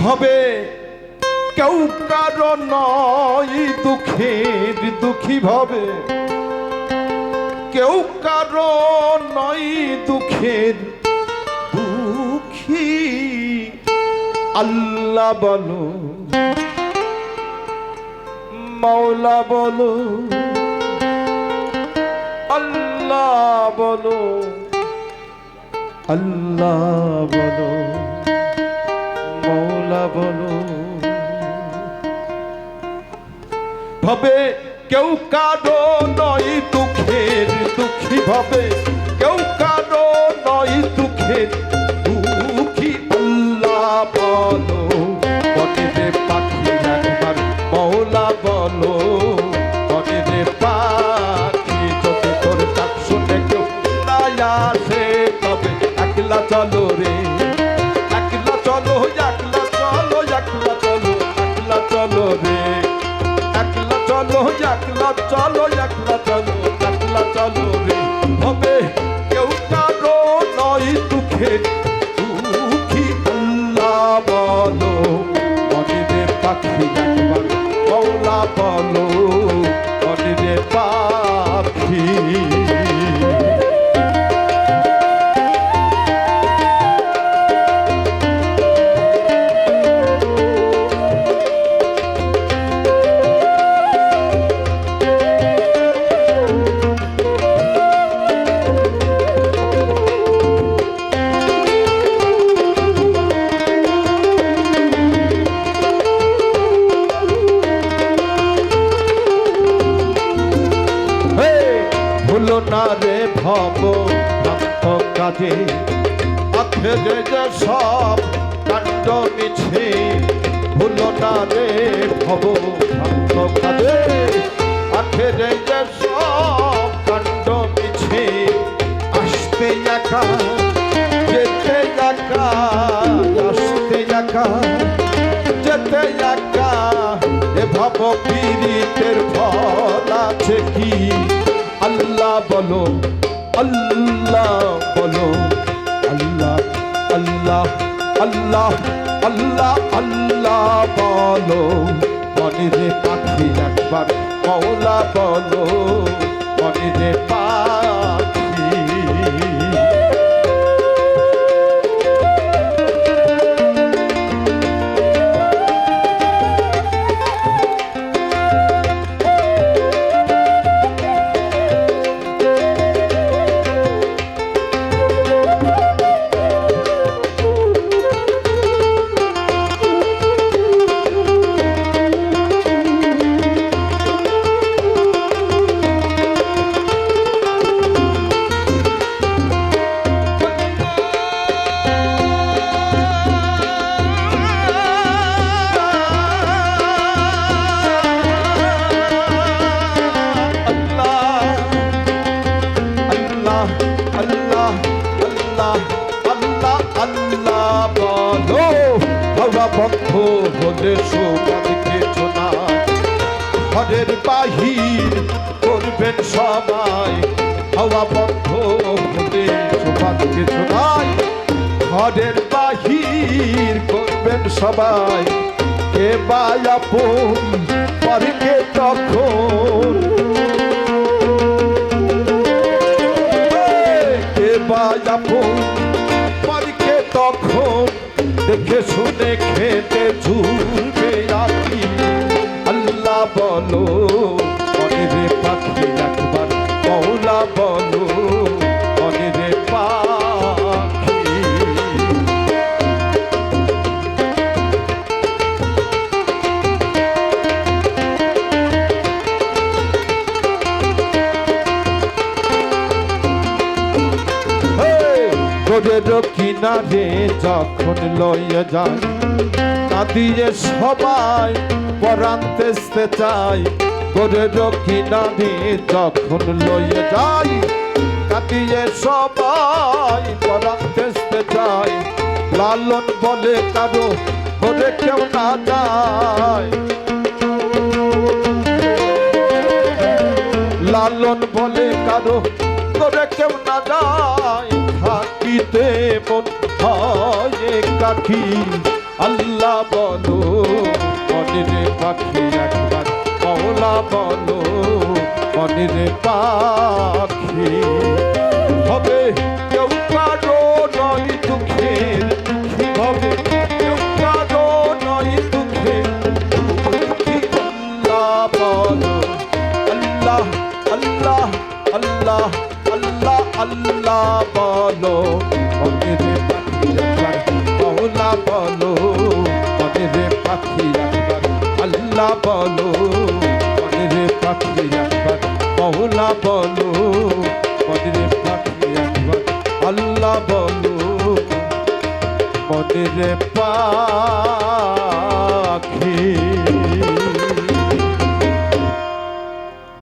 ভবে কেউ কারও নয় দুঃখের দুঃখী ভবে। কেউ কারও নয় দুঃখের দুঃখী আল্লাহ বলো, মাওলা বলো, আল্লাহ বলো আল্লাহ বলো। মৌলা বলো। ভাবে কেউ কারও নয় দুঃখের দুঃখী, ভাবে কেউ কারও নয় দুঃখের দুঃখী। আল্লাহ বলো রে পাখি একবার মৌলা বলো রে পাখি যদি তোর কেউ না আসে তবে একলা চলো রে। রে। একলা চলো একলা চলো একলা চলো একলা চলো রে। হবে কেউ কারও নয় দুঃখে, দুঃখী বলো মনে পাখি ভক্ত কাজে। আখেরে যে সব কাণ্ড মিছে, ভুলো না রে ভব কাজে। আখেরে যে সব কাণ্ড মিছে, আসতে একা, যেতে একা, আসতে একা, যেতে একা। এ ভাব পীড়িতের ফল আছে কি? আল্লাহ বলো আল্লাহ বলো। আল্লাহ আল্লাহ আল্লাহ আল্লাহ আল্লাহ বলো। মনে রে পাখি একবার মৌলা বলো। মনে পাখি বন্ধ হলে কিছু না ঘরের বাহির করবেন সবাই, হাওয়া বন্ধ হলে কিছু নাই ঘরের বাহির করবেন সবাই এ বায়াপন পরকে তখন দেখে শুনে খেতে ঝুলবে রাখি আল্লাহ বলো। গোরের কিনারে যখন লইয়া যায় না দিয়ে সবাই পরান্তেসতে চাই গোরের কিনারে যখন লইয়া যাই না দিয়ে সবাই পরান্তেসতে চাই লালন বলে কারও গোরে কেউ না যায়। লালন বলে কারও করে কেউ না যায়। থাকিতে মন হয় কাঠি। আল্লাহ বলো, মনের পাখি একবার মৌলা বলো, মনের পাখি। হবে কেউ কারও নয় দুঃখী। আল্লাহ বলো মনের পাখি একবার মৌলা বলো মনের পাখি একবার আল্লাহ বলো মনের পাখি একবার মৌলা বলো মনের পাখি একবার আল্লাহ বলো মনের পা